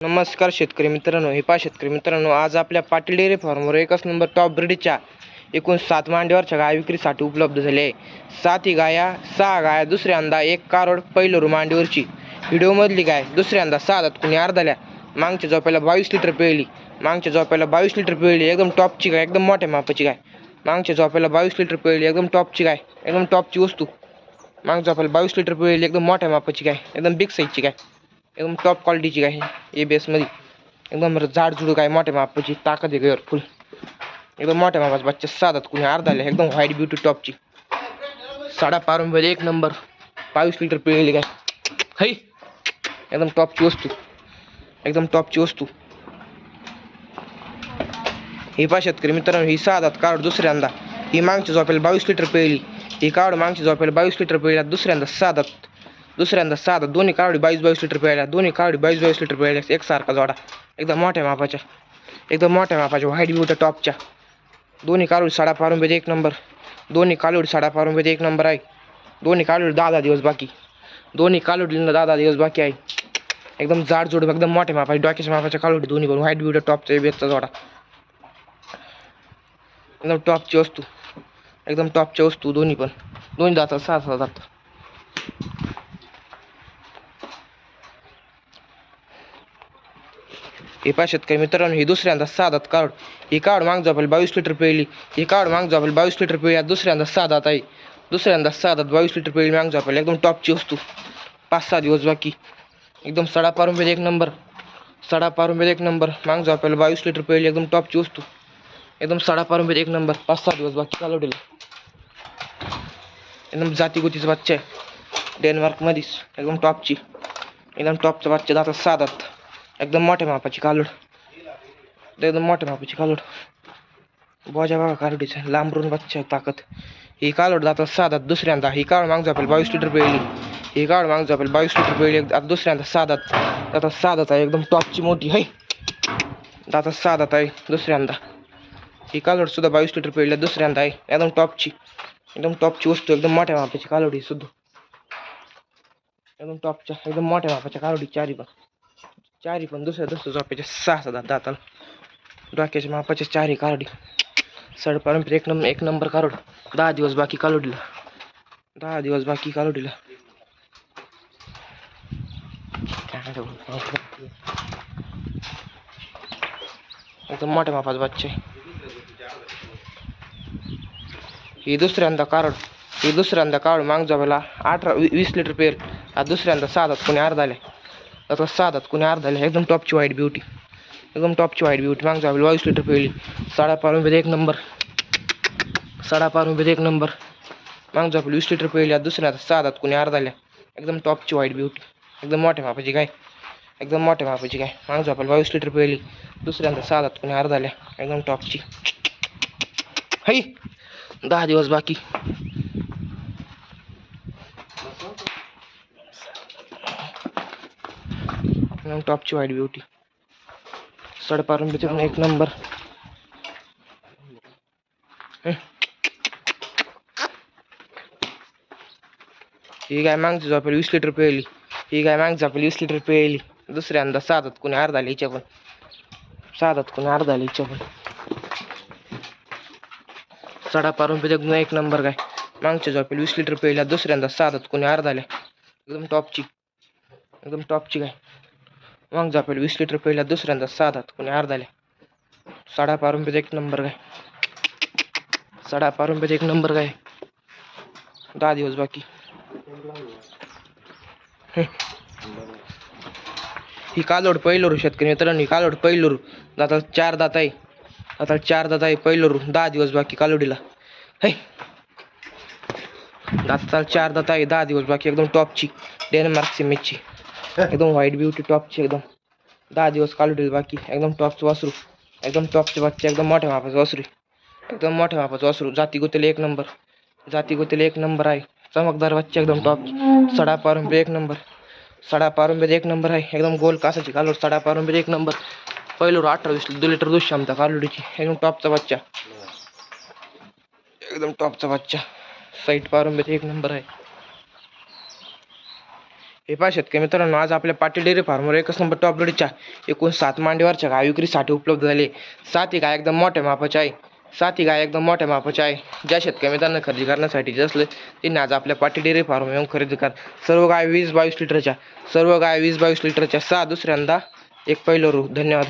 नमस्कार शेतकरी मित्रांनो हे पा शेतकरी मित्रांनो आज आपल्या पाटील डेअरी फार्मवर एकच नंबर टॉप ब्रिडच्या एकूण सात मांडीवरच्या गाय विक्रीसाठी उपलब्ध झाले आहे. सात ही गाया सहा गाया दुसऱ्यांदा एक कारोड पहिलं मांडीवरची. व्हिडिओमधली गाय दुसऱ्यांदा सहा दात कुणी अर्धाल्या मागच्या झोपायला बावीस लिटर पिळली. मागच्या झोपायला बावीस लिटर पिळली एकदम टॉपची गाय एकदम मोठ्या मापाची गाय. मागच्या झोपायला बावीस लिटर पिळली एकदम टॉपची गाय एकदम टॉपची वस्तू. मागच्या झोपायला बावीस लिटर पिळली एकदम मोठ्या मापाची गाय एकदम बिग साईजची गाय. एकदम टॉप क्वालिटीची आहे. ए बी एसमध्ये एकदम झाडझुड आहे मोठ्या मापाची. ताकद आहे गायवर फुल एकदम मोठ्या मापाचा बच्चा. साधात कुणी अर्धाले एकदम व्हाईट ब्युटी टॉपची साडा पारंब्यात एक नंबर बावीस लिटर पिळलेली काय? है? एकदम टॉपची वस्तू. एकदम टॉपची वस्तू. ही पा शेतकरी मित्रांनो ही साधात कार्ड काढ दुसऱ्यांदा. ही मागच्या झोपेला बावीस लिटर पिळली. ही काढ मागच्या झोपेला बावीस लिटर पिळल्या दुसऱ्यांदा साधात दुसऱ्यांदा साधा दोन्ही कावडी बावीस बावीस लिटर पिळल्या दोन्ही कावडी बावीस बावीस लिटर पिळल्या एकसारखा जोडा. एकदम मोठ्या मापाच्या एकदम मोठ्या मापाच्या व्हाईट ब्युटी टॉपच्या दोन्ही कालोडी साडा पारुंबेत एक नंबर. दोन्ही कालोडी साडा पारुंबेत एक नंबर आहे. दोन्ही कालोडी दहा दहा दिवस बाकी. दोन्ही कालोडीला दहा दहा दिवस बाकी आहे. एकदम जाडजोड एकदम मोठ्या मापाची डॉक्याच्या मापाच्या कालोडी दोन्ही पण व्हाईट ब्युटी टॉपचा बेसचा जोडा. एकदम टॉपची वस्तू. एकदम टॉपच्या वस्तू दोन्ही पण. दोन्ही जातात सहा सहा जातात हे पा शेतकरी मित्रांनो ही दुसऱ्यांदा साधात कार्ड ही कार्ड माग झोपेल बावीस लिटर पिळली ही कार्ड माग झोपेल बावीस लिटर पिळली दुसऱ्यांदा साधात आहे. दुसऱ्यांदा साधात बावीस लिटर पिळली माग झोपेल एकदम टॉपची वस्तू. पाच सहा दिवस बाकी. एकदम सडा पारून एक नंबर. सडा पारून एक नंबर. माग झोपेल बावीस लिटर पिळली एकदम टॉपची वस्तू. एकदम सडा पारून एक नंबर. पाच सहा दिवस बाकी कालवडीला एकदम जातीगुतीचा बच्चा आहे. डेन्मार्कमध्येच एकदम टॉपची एकदम टॉपचा बच्चा जातात साधात. एकदम मोठ्या मापाची कालोड एकदम मोठ्या मापाची कालोड बोजा बघा कालोडीचा लांबरून बच्चा ताकद. ही कालोड जातात साधा दुसऱ्यांदा. ही काळ माग जापेल बावीस लिटर पेळली ही काळ माग जापेल बावीस लिटर पिळली आता दुसऱ्यांदा साधात. आता दातात आहे एकदम टॉपची मोठी. आहे दातात साधात आहे दुसऱ्यांदा. ही कालोड सुद्धा बावीस लिटर पिळल्या दुसऱ्यांदा आहे. एकदम टॉपची एकदम टॉपची वस्तू एकदम मोठ्या मापाची कालोडी सुद्धा. एकदम टॉपच्या एकदम मोठ्या मापाच्या कालोडी चारी पण चारी पण दुसऱ्या दुसऱ्या झोपायच्या सहा सहा दात दाताला डोक्याच्या मापाच्या चारी कालोडी. सडपारंपरिक एक नंबर एक नंबर कारोड दहा दिवस बाकी कालोडीला. दहा दिवस बाकी कालोडीला. एकदम मोठ्या मापाच बच्चे. ही दुसऱ्यांदा काढ ही दुसऱ्यांदा काढ माग जावेला अठरा वी- वीस लिटर पेर आता दुसऱ्यांदा सहा दात कोणी अर्धा आल्या. आता साधात कोणी अर्धा आल्या एकदम टॉपची वाईट ब्युटी एकदम टॉपची वाईट ब्युटी मागचा आपली बावीस लिटर पेरली साडा पारुंबेत एक नंबर साडा पारुंबेत एक नंबर मागचा आपली वीस लिटर पेरली आता साधात कोणी अर्धा आल्या एकदम टॉपची वाईट ब्युटी एकदम मोठ्या मापाची काय? एकदम मोठ्या मापाची काय? मागचा आपल्याला बावीस लिटर पहिली दुसऱ्यांदा साधात कोणी अर्धा एकदम टॉपची है दहा दिवस बाकी. मग टॉपची वाईट ब्युटी सडपारंबीचे पण एक नंबर ही. गाय मागची झोपेल वीस लिटर पिळली. ही गाय मागची झोपेल वीस लिटर पिळली. दुसऱ्यांदा साधात कोणी अर्धा लिहिच्या पण. साधात कोणी अर्धा लिहिच्या हिच्या पण. सडा पारून एकदम एक नंबर काय मागच्या झोपेल वीस लिटर पिळल्या दुसऱ्यांदा साधात कोणी अर्धा लिहा एकदम टॉपची एकदम टॉपची काय मग जापेल वीस लिटर पहिला दुसऱ्यांदा साधात. कोणी अर्धाला. साडा पारंब्याचा पारून एक नंबर काय. साडा पारून एक नंबर काय. दहा दिवस बाकी. ही. कालोड पहिलोरू शेतकरी मित्रांनो ही कालोड पहिलोरू दाता चार दात आहे. आता चार दात आहे पहिलोरू दहा दिवस बाकी कालोडीला. है. दाताला चार दात आहे दहा दिवस बाकी. एकदम टॉपची. डेन्मार्कची मेची एकदम व्हाईट ब्युटी टॉपची एकदम। दहा दिवस कालोडीला बाकी एकदम टॉप टॉपचं वासरू। एकदम टॉप टॉपचे बच्चे एकदम मोठ्या मापाचं वासरू एकदम मोठ्या मापाचं वासरू जाती गोतेला एक नंबर जाती गोतेला एक नंबर आहे। चमकदार बच्चे एकदम टॉप सडा पारुंबे एक नंबर सडा पारुंबेत एक नंबर आहे। एकदम गोल कासाची कालोड सडा पारुंबेत एक नंबर पहिलं अठरा वीस दोन लिटर दूध क्षमता कालोडीची एकदम टॉपचा बच्चा. एकदम टॉपचा बच्चा. साईट पारुंबेत एक नंबर आहे. हे पहा शेतकरी मित्रांनो आज आपल्या पाटील डेअरी फार्मवर एकच नंबर टॉप ब्रीडच्या एकूण सात मांडीवरच्या गाय विक्रीसाठी उपलब्ध झाले. सात ही गाय एकदम मोठ्या मापाच्या आहे. सात ही गाय एकदम मोठ्या मापाच्या आहे. ज्या शेतकरी मित्रांना खरेदी करण्यासाठी असले त्यांनी आज आपल्या पाटील डेअरी फार्म येऊन खरेदी कर. सर्व गाय वीस बावीस लिटरच्या सर्व गाय वीस बावीस लिटरच्या सहा दुसऱ्यांदा एक पहिलं रू. धन्यवाद.